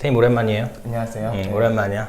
선생님 오랜만이에요. 안녕하세요. 응, 오랜만이야.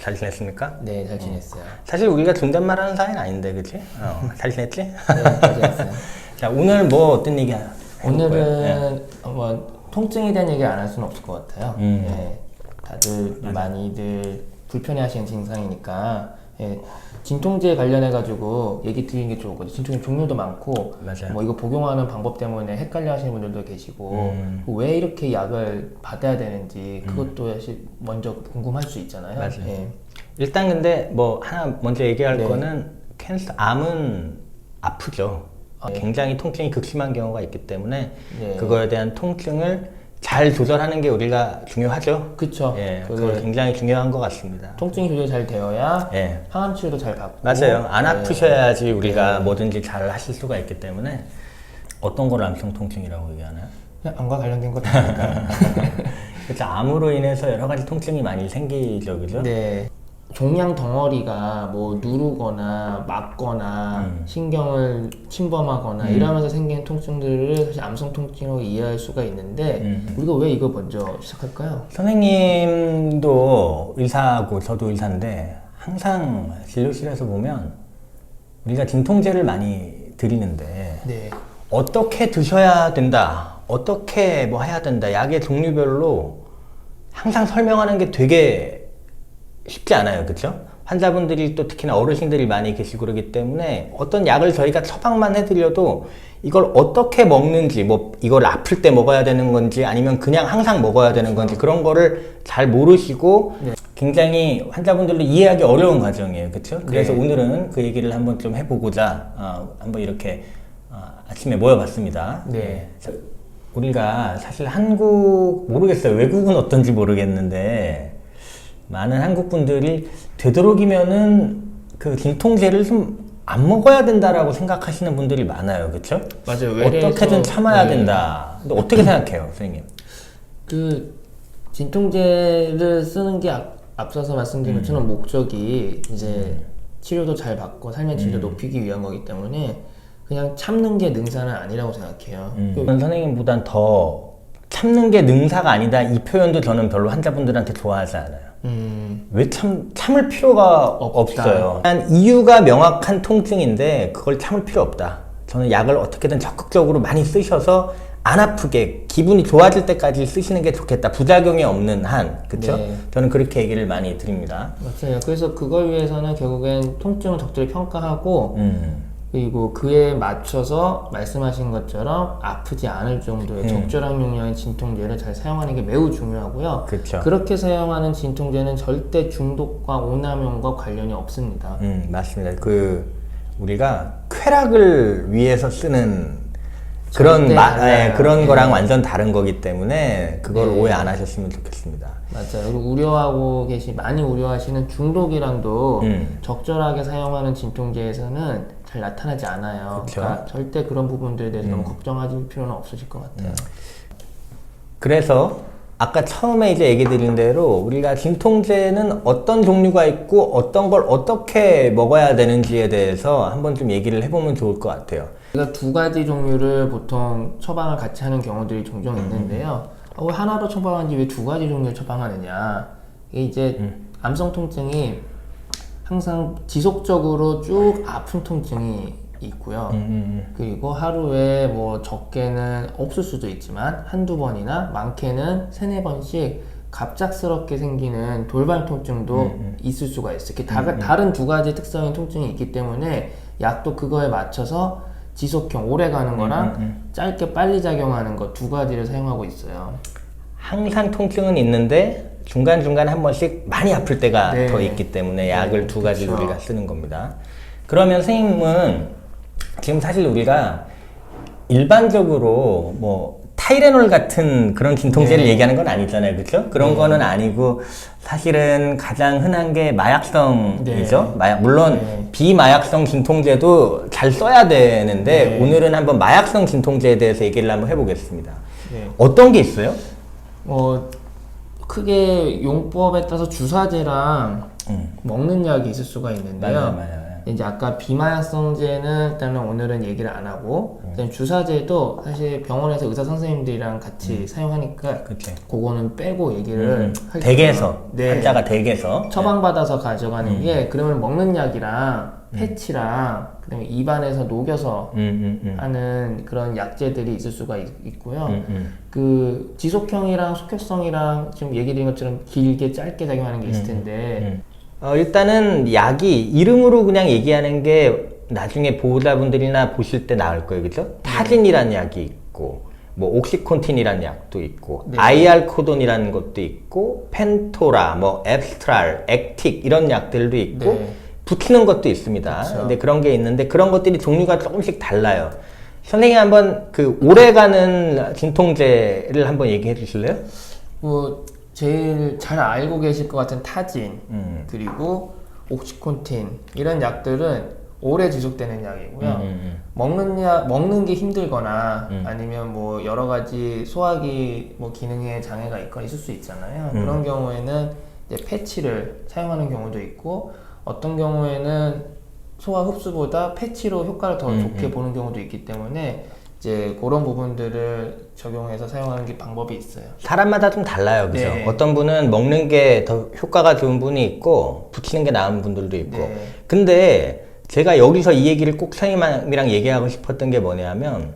잘 지냈습니까? 네, 잘 지냈어요. 사실 우리가 존댓말 하는 사이는 아닌데, 그치? 어, 잘 지냈지? 네, 잘 지냈어요. 자, 오늘 뭐 어떤 얘기 해볼 거예요? 네. 오늘은 뭐 통증에 대한 얘기 안 할 수는 없을 것 같아요. 음. 네, 다들 많이들 불편해하시는 증상이니까 예, 진통제 관련해 가지고 얘기 드리는 게것 같아요. 진통제 종류도 많고 맞아요. 뭐 이거 복용하는 방법 때문에 헷갈려 하시는 분들도 계시고 음. 왜 이렇게 약을 받아야 되는지 그것도 사실 먼저 궁금할 수 있잖아요. 맞아요. 예. 일단 근데 뭐 하나 먼저 얘기할 네. 거는 캔서 암은 아프죠. 아, 네. 굉장히 통증이 극심한 경우가 있기 때문에 네. 그거에 대한 통증을 잘 조절하는 게 우리가 중요하죠. 그쵸. 예, 그거 굉장히 중요한 것 같습니다. 통증이 조절 잘 되어야 예. 항암 치료도 잘 받고 맞아요. 안 네. 아프셔야지 우리가 뭐든지 잘 하실 수가 있기 때문에 어떤 걸 암성 통증이라고 얘기하나요? 그냥 암과 관련된 것 같으니까 그렇죠. 암으로 인해서 여러 가지 통증이 많이 생기죠, 그죠? 네 종양 덩어리가 뭐 누르거나 막거나 음. 신경을 침범하거나 이러면서 생기는 통증들을 사실 암성 통증으로 이해할 수가 있는데 음. 우리가 왜 이거 먼저 시작할까요? 선생님도 의사고 저도 의사인데 항상 진료실에서 보면 우리가 진통제를 많이 드리는데 네 어떻게 드셔야 된다, 어떻게 뭐 해야 된다, 약의 종류별로 항상 설명하는 게 되게 쉽지 않아요, 그렇죠? 환자분들이 또 특히나 어르신들이 많이 계시고 그러기 때문에 어떤 약을 저희가 처방만 해드려도 이걸 어떻게 먹는지, 뭐 이걸 아플 때 먹어야 되는 건지 아니면 그냥 항상 먹어야 되는 건지 그런 거를 잘 모르시고 굉장히 환자분들도 이해하기 어려운 과정이에요, 그렇죠? 그래서 오늘은 그 얘기를 한번 좀 해보고자 어, 한번 이렇게 어, 아침에 모여봤습니다. 네. 자, 우리가 사실 한국 모르겠어요. 외국은 어떤지 모르겠는데 많은 한국 분들이 되도록이면은 그 진통제를 좀 안 먹어야 된다라고 생각하시는 분들이 많아요. 그렇죠? 맞아요. 어떻게든 참아야 네. 된다. 근데 어떻게 생각해요, 선생님? 그 진통제를 쓰는 게 앞, 앞서서 말씀드린 것처럼 목적이 이제 치료도 잘 받고 삶의 질을 높이기 위한 거기 때문에 그냥 참는 게 능사는 아니라고 생각해요. 음. 저는 선생님보단 더 참는 게 능사가 아니다. 이 표현도 저는 별로 환자분들한테 좋아하지 않아요. 음, 왜 참, 참을 필요가 없다. 없어요. 한 이유가 명확한 통증인데 그걸 참을 필요 없다. 저는 약을 어떻게든 적극적으로 많이 쓰셔서 안 아프게 기분이 좋아질 때까지 쓰시는 게 좋겠다. 부작용이 없는 한. 그쵸? 네. 저는 그렇게 얘기를 많이 드립니다. 맞아요. 그래서 그걸 위해서는 결국엔 통증을 적절히 평가하고 음. 그리고 그에 맞춰서 말씀하신 것처럼 아프지 않을 정도의 음. 적절한 용량의 진통제를 잘 사용하는 게 매우 중요하고요. 그쵸. 그렇게 사용하는 진통제는 절대 중독과 오남용과 관련이 없습니다. 음, 맞습니다. 그, 우리가 쾌락을 위해서 쓰는 그런, 마. 예, 그런 예. 거랑 완전 다른 거기 때문에 그걸 네. 오해 안 하셨으면 좋겠습니다. 맞아요. 그리고 우려하고 계시 많이 우려하시는 중독이랑도 음. 적절하게 사용하는 진통제에서는 잘 나타나지 않아요. 그쵸. 음. 그러니까 절대 그런 부분들에 대해서 너무 걱정하실 필요는 없으실 것 같아요. 그래서 아까 처음에 이제 얘기 드린 대로 우리가 진통제는 어떤 종류가 있고 어떤 걸 어떻게 먹어야 되는지에 대해서 한번 좀 얘기를 해보면 좋을 것 같아요. 우리가 두 가지 종류를 보통 처방을 같이 하는 경우들이 종종 있는데요. 어, 왜 하나로 처방하는지 왜 두 가지 종류를 처방하느냐? 이게 이제 암성 통증이 항상 지속적으로 쭉 아픈 통증이 있고요. 음, 그리고 하루에 뭐 적게는 없을 수도 있지만 한두 번이나 많게는 세네 번씩 갑작스럽게 생기는 돌발 통증도 있을 수가 있어요. 이렇게 다, 다른 두 가지 특성의 통증이 있기 때문에 약도 그거에 맞춰서 지속형 오래 가는 거랑 짧게 빨리 작용하는 거 두 가지를 사용하고 있어요. 항상 통증은 있는데 중간중간 한 번씩 많이 아플 때가 네. 더 있기 때문에 약을 두 가지 그쵸. 우리가 쓰는 겁니다. 그러면 선생님은 지금 사실 우리가 일반적으로 뭐 타이레놀 같은 그런 진통제를 네. 얘기하는 건 아니잖아요. 그렇죠? 그런 거는 아니고 사실은 가장 흔한 게 마약성이죠. 네. 마약 물론 네. 비마약성 진통제도 잘 써야 되는데 네. 오늘은 한번 마약성 진통제에 대해서 얘기를 한번 해 보겠습니다. 네. 어떤 게 있어요? 어, 크게 용법에 따라서 주사제랑 음. 먹는 약이 있을 수가 있는데요. 맞아요, 맞아요. 이제 아까 비마약성제는 일단은 오늘은 얘기를 안 하고 그다음에 주사제도 사실 병원에서 의사 선생님들이랑 같이 사용하니까 그치. 그거는 빼고 얘기를 할게요. 댁에서 네. 환자가 댁에서 처방받아서 가져가는 음. 게 그러면 먹는 약이랑 패치랑 그다음에 입안에서 녹여서 음, 음, 음. 하는 그런 약제들이 있을 수가 있, 고요 음, 음. 그 지속형이랑 속효성이랑 지금 얘기 드린 것처럼 길게 짧게 작용하는 게 있을 텐데 음. 어, 일단은 약이 이름으로 그냥 얘기하는 게 나중에 보호자분들이나 보실 때 나올 거예요, 그죠? 타진이라는 약이 있고, 뭐 옥시콘틴이라는 약도 있고, 네. 아이알코돈이라는 것도 있고, 펜토라, 뭐 앱스트랄, 액틱 이런 약들도 있고, 네. 붙이는 것도 있습니다. 그쵸. 근데 그런 게 있는데 그런 것들이 종류가 조금씩 달라요. 선생님 한번 그 오래가는 진통제를 한번 얘기해 주실래요? 뭐 제일 잘 알고 계실 것 같은 타진 음. 그리고 옥시콘틴 이런 약들은 오래 지속되는 약이고요. 음, 음, 먹는 약 먹는 게 힘들거나 음. 아니면 뭐 여러 가지 소화기 뭐 기능에 장애가 있거나 있을 수 있잖아요. 음. 그런 경우에는 이제 패치를 사용하는 경우도 있고 어떤 경우에는 소화 흡수보다 패치로 효과를 더 음, 좋게 보는 경우도 있기 때문에 이제 그런 부분들을 적용해서 사용하는 게 방법이 있어요. 사람마다 좀 달라요, 그죠? 네. 어떤 분은 먹는 게 더 효과가 좋은 분이 있고 붙이는 게 나은 분들도 있고. 네. 근데 제가 여기서 이 얘기를 꼭 선생님이랑 얘기하고 싶었던 게 뭐냐면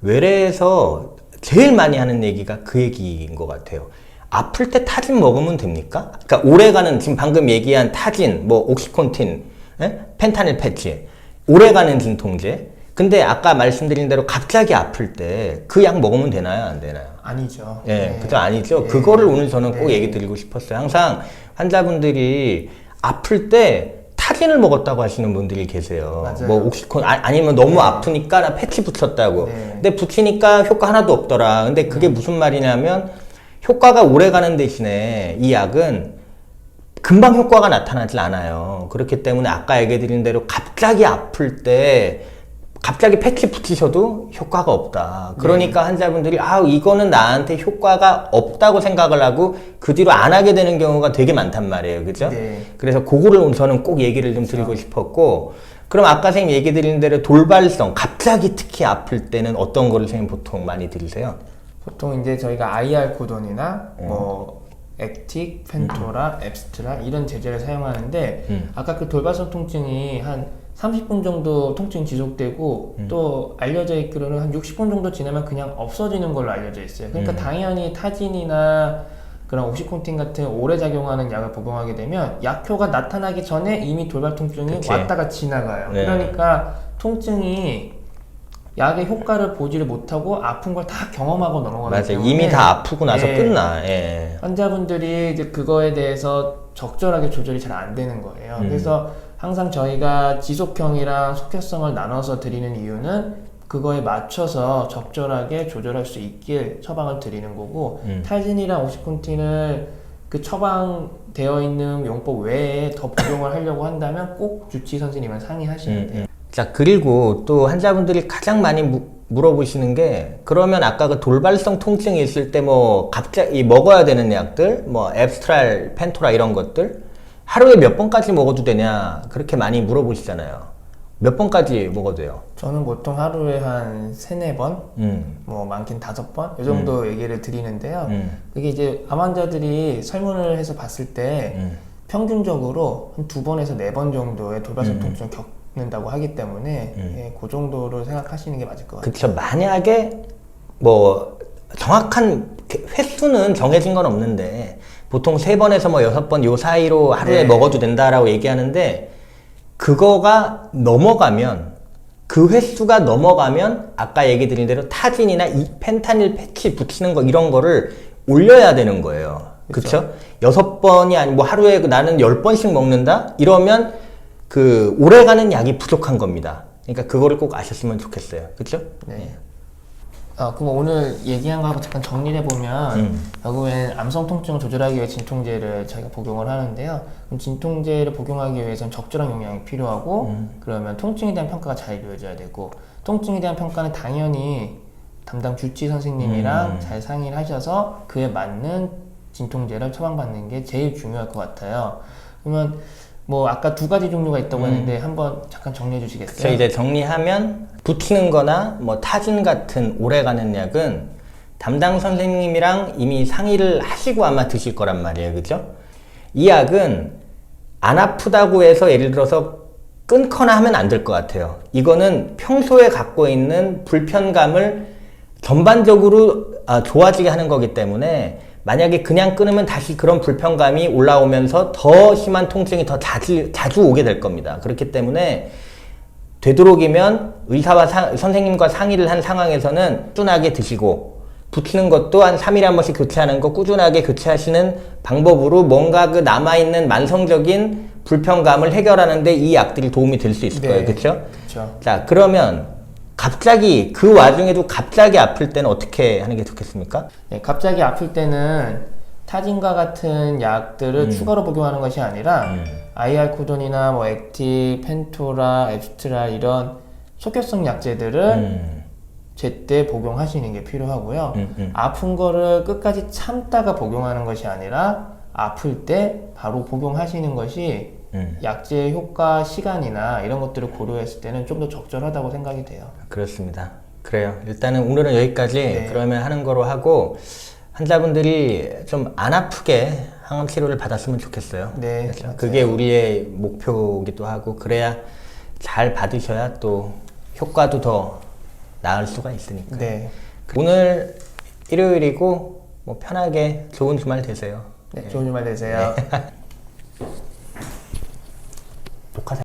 외래에서 제일 많이 하는 얘기가 그 얘기인 것 같아요. 아플 때 타진 먹으면 됩니까? 그러니까 오래가는 지금 방금 얘기한 타진, 뭐 옥시콘틴, 예? 펜타닐 패치, 오래가는 진통제. 근데 아까 말씀드린 대로 갑자기 아플 때 그 약 먹으면 되나요, 안 되나요? 아니죠. 예, 네. 그죠 아니죠. 네. 그거를 오늘 저는 꼭 네. 얘기 드리고 싶었어요. 항상 환자분들이 아플 때 타진을 먹었다고 하시는 분들이 계세요. 맞아요. 뭐 옥시콘 아, 니면 너무 아프니까 나 패치 붙였다고. 네. 음. 근데 붙이니까 효과 하나도 없더라. 근데 그게 무슨 말이냐면 효과가 오래 가는 대신에 이 약은 금방 효과가 나타나질 않아요. 그렇기 때문에 아까 얘기 드린 대로 갑자기 아플 때 갑자기 패치 붙이셔도 효과가 없다. 그러니까 환자분들이 아 이거는 나한테 효과가 없다고 생각을 하고 그 뒤로 안 하게 되는 경우가 되게 많단 말이에요. 그죠? 네. 그래서 그거를 저는 꼭 얘기를 좀 드리고 싶었고 그럼 아까 선생님 얘기 드린 대로 돌발성 갑자기 특히 아플 때는 어떤 거를 선생님 보통 많이 들으세요? 보통 이제 저희가 아이알코돈이나 어. 뭐 액틱, 펜토라, 앱스트라 이런 제제를 사용하는데 음. 아까 그 돌발성 통증이 한 30분 정도 통증이 지속되고 음. 또 알려져 있기로는 한 60분 정도 지나면 그냥 없어지는 걸로 알려져 있어요. 음. 그러니까 당연히 타진이나 그런 옥시콘틴 같은 오래 작용하는 약을 복용하게 되면 약효가 나타나기 전에 이미 돌발 통증이 그치. 왔다가 지나가요. 네. 그러니까 통증이 약의 효과를 보지를 못하고 아픈 걸 다 경험하고 넘어가기 맞아요. 때문에 이미 다 아프고 나서 네. 끝나. 예. 환자분들이 이제 그거에 대해서 적절하게 조절이 잘 안 되는 거예요. 음. 그래서 항상 저희가 지속형이랑 속효성을 나눠서 드리는 이유는 그거에 맞춰서 적절하게 조절할 수 있길 처방을 드리는 거고 음. 탈진이랑 오시콘틴을 그 처방되어 있는 용법 외에 더 복용을 하려고 한다면 꼭 주치 선생님을 상의하셔야 음, 돼요. 음. 자 그리고 또 환자분들이 가장 많이 무- 물어보시는 게 그러면 아까 그 돌발성 통증이 있을 때 뭐 갑자기 먹어야 되는 약들 뭐 앱스트랄 펜토라 이런 것들 하루에 몇 번까지 먹어도 되냐 그렇게 많이 물어보시잖아요 몇 번까지 먹어도 돼요 저는 보통 하루에 한 세네 번, 음, 뭐 많긴 다섯 번, 이 정도 얘기를 드리는데요. 음, 그게 이제 암 환자들이 설문을 해서 봤을 때 음. 평균적으로 한 두 번에서 네 번 정도의 돌발성 음. 통증 을 겪는다고 하기 때문에 음. 예, 그 정도로 생각하시는 게 맞을 것 같아요. 그쵸 만약에 뭐 정확한 횟수는 정해진 건 없는데 보통 세 번에서 뭐 여섯 번 요 사이로 하루에 네. 먹어도 된다라고 얘기하는데 그거가 넘어가면 그 횟수가 넘어가면 아까 얘기 드린 대로 타진이나 이 펜타닐 패치 붙이는 거 이런 거를 올려야 되는 거예요. 그쵸? 여섯 번이 아니 뭐 하루에 그 나는 열 번씩 먹는다? 이러면 그 오래가는 약이 부족한 겁니다. 그러니까 그거를 꼭 아셨으면 좋겠어요. 그쵸? 네. 아, 그럼 오늘 얘기한 거 한번 잠깐 정리해 보면 음. 결국엔 암성 통증을 조절하기 위해 진통제를 저희가 복용을 하는데요. 그럼 진통제를 복용하기 위해서는 적절한 영양이 필요하고 음. 그러면 통증에 대한 평가가 잘 이루어져야 되고 통증에 대한 평가는 당연히 담당 주치 선생님이랑 음. 잘 상의를 하셔서 그에 맞는 진통제를 처방받는 게 제일 중요할 것 같아요. 그러면 뭐 아까 두 가지 종류가 있다고 했는데 한번 잠깐 정리해 그래서 주시겠어요? 이제 정리하면 붙이는 거나 뭐 타진 같은 오래가는 약은 담당 선생님이랑 이미 상의를 하시고 아마 드실 거란 말이에요. 그죠? 이 약은 안 아프다고 해서 예를 들어서 끊거나 하면 안 될 것 같아요. 이거는 평소에 갖고 있는 불편감을 전반적으로 아, 좋아지게 하는 거기 때문에 만약에 그냥 끊으면 다시 그런 불편감이 올라오면서 더 심한 통증이 더 자주, 자주 오게 될 겁니다. 그렇기 때문에 되도록이면 의사와 상- 선생님과 상의를 한 상황에서는 꾸준하게 드시고 붙이는 것도 한 3일에 한 번씩 교체하는 거 꾸준하게 교체하시는 방법으로 뭔가 그 남아있는 만성적인 불편감을 해결하는데 이 약들이 도움이 될 수 있을 거예요. 그렇죠? 그렇죠. 자, 그러면 갑자기 그 와중에도 갑자기 아플 때는 어떻게 하는 게 좋겠습니까? 네, 갑자기 아플 때는 타진과 같은 약들을 음. 추가로 복용하는 것이 아니라 IR 코돈이나 뭐 액티, 펜토라, 앱스트라 이런 속효성 약제들을 음, 제때 복용하시는 게 필요하고요. 음, 음. 아픈 거를 끝까지 참다가 복용하는 것이 아니라 아플 때 바로 복용하시는 것이 음. 약제의 효과 시간이나 이런 것들을 고려했을 때는 좀 더 적절하다고 생각이 돼요. 그렇습니다. 그래요. 일단은 오늘은 여기까지 네. 그러면 하는 거로 하고 환자분들이 좀 안 아프게 항암 치료를 받았으면 좋겠어요. 네, 그렇죠? 그게 우리의 목표이기도 하고 그래야 잘 받으셔야 또 효과도 더 나을 수가 있으니까. 네. 오늘 일요일이고 뭐 편하게 좋은 주말 되세요. 네, 좋은 주말 되세요. 녹화